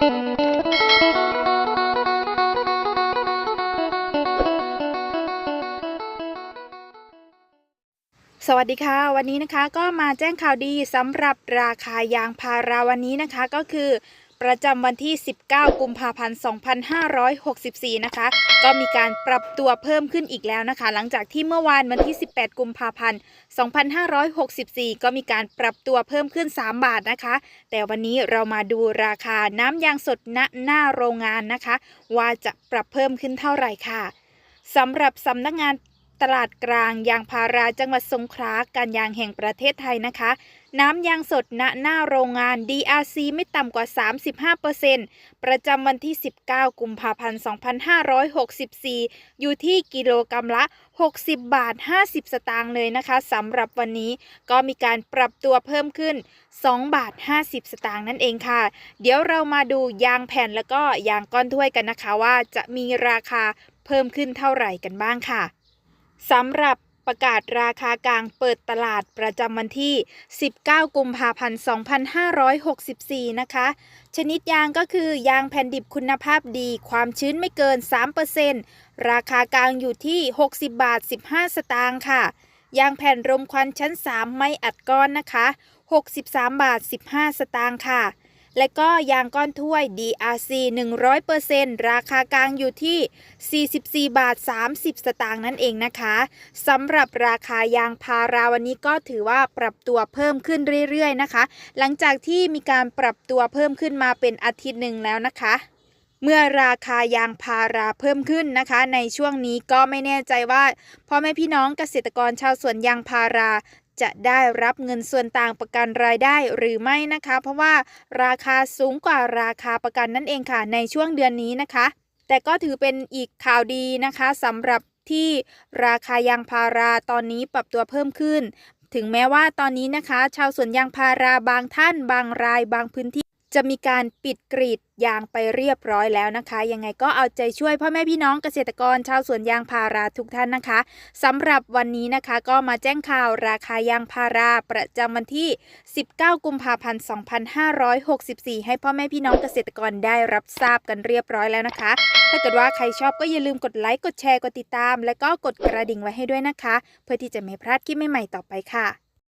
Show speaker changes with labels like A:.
A: สวัสดีค่ะ วันนี้นะคะก็มาแจ้งข่าวดีสำหรับราคายางพาราวันนี้นะคะก็คือ ประจำวันที่ 19 กุมภาพันธ์ 2564 นะคะ ก็มีการปรับตัวเพิ่มขึ้นอีกแล้วนะคะ หลังจากที่เมื่อวานวันที่ 18 กุมภาพันธ์ 2564 ก็มีการปรับตัวเพิ่มขึ้น 3 บาทนะคะ แต่วันนี้เรามาดูราคาน้ำยางสดณหน้าโรงงานนะคะ ว่าจะปรับเพิ่มขึ้นเท่าไหร่ค่ะสำหรับสำนักงานตลาดกลางยางพาราจังหวัดสงขลาการยางแห่งประเทศไทยนะคะ น้ำยางสดณหน้าโรงงาน DRC ไม่ต่ำกว่า 35%ประจำวันที่ 19 กุมภาพันธ์ 2564 อยู่ที่กิโลกรรัมละ 60 บาท 50 สตางค์เลยนะคะสำหรับวันนี้ก็มีการปรับตัวเพิ่มขึ้น 2 บาท 50 สตางค์นั่นเองค่ะ เดี๋ยวเรามาดูยางแผ่นแล้วก็ยางก้อนถ้วยกันนะคะว่าจะมีราคาเพิ่มขึ้นเท่าไหร่กันบ้างค่ะสำหรับ ประกาศราคากลางเปิดตลาดประจำวันที่ 19 กุมภาพันธ์ 2564 นะคะ ชนิดยางก็คือยางแผ่นดิบคุณภาพดี ความชื้นไม่เกิน 3%ราคากลางอยู่ที่ 60 บาท 15 สตางค์ค่ะ ยางแผ่นรมควันชั้น 3 ไม่อัดก้อนนะคะ 63 บาท 15 สตางค์ค่ะ และก็ยางก้อนถ้วย DRC 100%ราคากลางอยู่ที่ 44 บาท 30 สตางค์นั่นเองนะคะสำหรับราคายางพาราวันนี้ก็ถือว่าปรับตัวเพิ่มขึ้นเรื่อยๆนะคะ หลังจากที่มีการปรับตัวเพิ่มขึ้นมาเป็นอาทิตย์หนึ่งแล้วนะคะเมื่อราคายางพาราเพิ่มขึ้นนะคะ ในช่วงนี้ก็ไม่แน่ใจว่าพ่อแม่พี่น้องเกษตรกรชาวสวนยางพารา จะได้รับเงินส่วนต่างประกันรายได้หรือไม่นะคะ เพราะว่าราคาสูงกว่าราคาประกันนั่นเองค่ะ ในช่วงเดือนนี้นะคะ แต่ก็ถือเป็นอีกข่าวดีนะคะสำหรับที่ราคายางพาราตอนนี้ปรับตัวเพิ่มขึ้น ถึงแม้ว่าตอนนี้นะคะ ชาวสวนยางพาราบางท่านบางรายบางพื้นที่ จะมีการปิดกรีดยางไปเรียบร้อยแล้วนะคะ ยังไงก็เอาใจช่วยพ่อแม่พี่น้องเกษตรกรชาวสวนยางพาราทุกท่านนะคะสำหรับวันนี้นะคะก็มาแจ้งข่าวราคายางพาราประจำวันที่ 19 กุมภาพันธ์ 2564 ให้พ่อแม่พี่น้องเกษตรกรได้รับทราบกันเรียบร้อยแล้วนะคะ ถ้าเกิดว่าใครชอบก็อย่าลืมกดไลค์กดแชร์กดติดตาม และก็กดกระดิ่งไว้ให้ด้วยนะคะ เพื่อที่จะไม่พลาดคลิปใหม่ๆต่อไปค่ะ